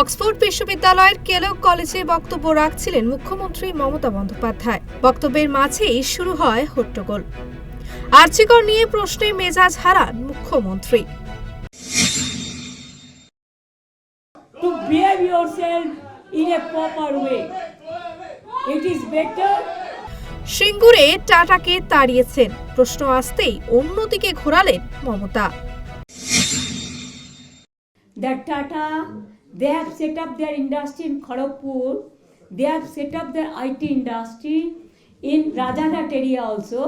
Oxford বিশ্ববিদ্যালয়ের কেলক কলেজে বক্তব্য রাখছিলেন মুখ্যমন্ত্রী মমতা বন্দ্যোপাধ্যায়। বক্তব্যের মাঝেই শুরু হয় হট্টগোল। আর্চিকর নিয়ে প্রশ্নে মেজাজ হারান মুখ্যমন্ত্রী। To behave yourself in a proper way. It is better সিঙ্গুরে টাটাকে তাড়িয়েছেন প্রশ্ন আসতেই অন্যদিকে ঘোরালেন Mamata. that Tata, they have set up their industry in Kharagpur, they have set up their IT industry in Rajaghat area also.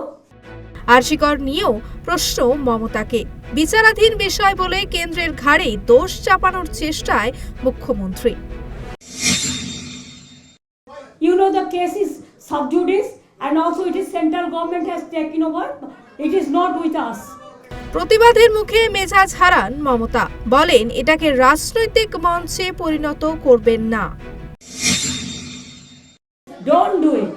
RG Kar নিয়েও প্রশ্ন মমতাকে বিচারাধীন বিষয় বলে কেন্দ্রের ঘাড়ে দোষ চাপানোর চেষ্টায় মুখ্যমন্ত্রী You know the case is sub judice and also it is central government has taken over. It is not with us. প্রতিবাদের মুখে মেজাজ হারান মমতা বলেন এটাকে রাজনৈতিক মঞ্চে পরিণত করবেন না Don't do it.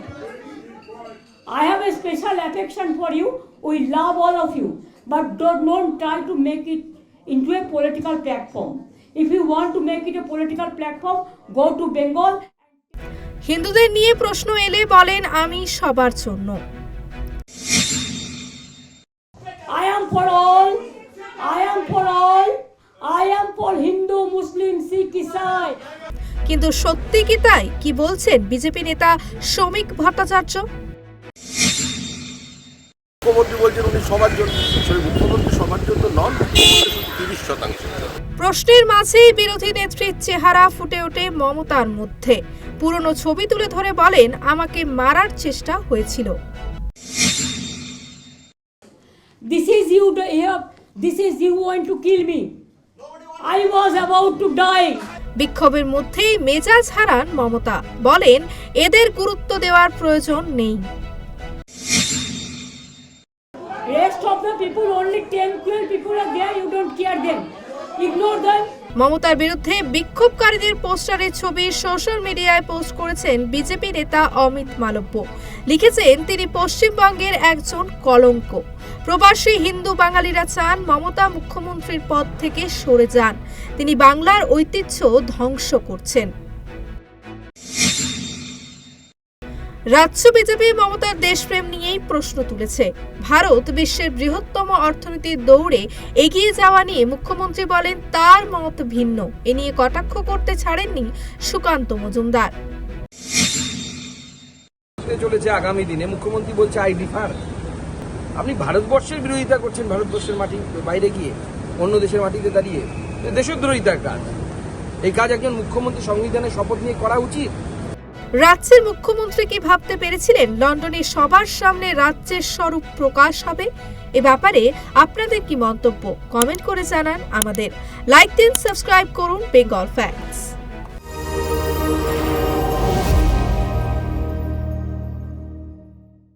I have a special affection for you. We love all of you. But don't, don't try to make it into a political platform. If you want to make it a political platform, go to Bengal. হিন্দুদের নিয়ে প্রশ্ন এলে বলেন আমি সবার জন্য for all. I am for all. I am for Hindu, Muslim, Sikh, Isai. কিন্তু সত্যি কি তাই কি বলছেন বিজেপি নেতা শ্রমিক ভট্টাচার্য মুখ্যমন্ত্রী বলছেন উনি সবার জন্য মুখ্যমন্ত্রী সবার জন্য নন তিরিশ শতাংশ প্রশ্নের মাঝেই বিরোধী নেত্রীর চেহারা ফুটে ওঠে মমতার মধ্যে পুরনো ছবি তুলে ধরে বলেন আমাকে মারার চেষ্টা হয়েছিল you the here. This is you want to kill me. I was about to die. বিক্ষোভের মধ্যেই মেজাজ হারান মমতা বলেন এদের গুরুত্ব দেওয়ার প্রয়োজন নেই Rest of the people, only 10, 12 people are there. You don't care them. Ignore them. মমতার বিরুদ্ধে বিক্ষোভকারীদের পোস্টারের ছবি সোশ্যাল মিডিয়ায় পোস্ট করেছেন বিজেপি নেতা অমিত মালব্য লিখেছেন তিনি পশ্চিমবঙ্গের একজন কলঙ্ক প্রবাসী হিন্দু বাঙালিরা চান মমতা মুখ্যমন্ত্রীর পদ থেকে সরে যান। তিনি বাংলার ঐতিহ্য ধ্বংস করছেন। রাজ্য বিজেপি মমতার দেশপ্রেম নিয়েই প্রশ্ন তুলেছে। ভারত বিশ্বের বৃহত্তম অর্থনীতির দৌড়ে এগিয়ে যাওয়া নিয়ে মুখ্যমন্ত্রী বলেন, তার মত ভিন্ন। এ নিয়ে কটাক্ষ করতে ছাড়েননি সুকান্ত মজুমদার। চলেছে আগামী দিনে। মুখ্যমন্ত্রী বলছে আই ডিফার আপনি ভারতবর্ষের বিরোধিতা করছেন, ভারতবর্ষের মাটি বাইরে গিয়ে অন্য দেশের মাটিতে দাঁড়িয়ে দেশদ্রোহিতার কাজ। এই কাজ একজন মুখ্যমন্ত্রী সংবিধানের শপথ নিয়ে করা উচিত। রাজ্যের মুখ্যমন্ত্রী কি ভাবতে পেরেছিলেন? লন্ডনে সবার সামনে রাজ্যের স্বরূপ প্রকাশ হবে? এ ব্যাপারে আপনাদের কি মন্তব্য? কমেন্ট করে জানান আমাদের। লাইক দিন, সাবস্ক্রাইব করুন বেঙ্গল ফ্যাক্টস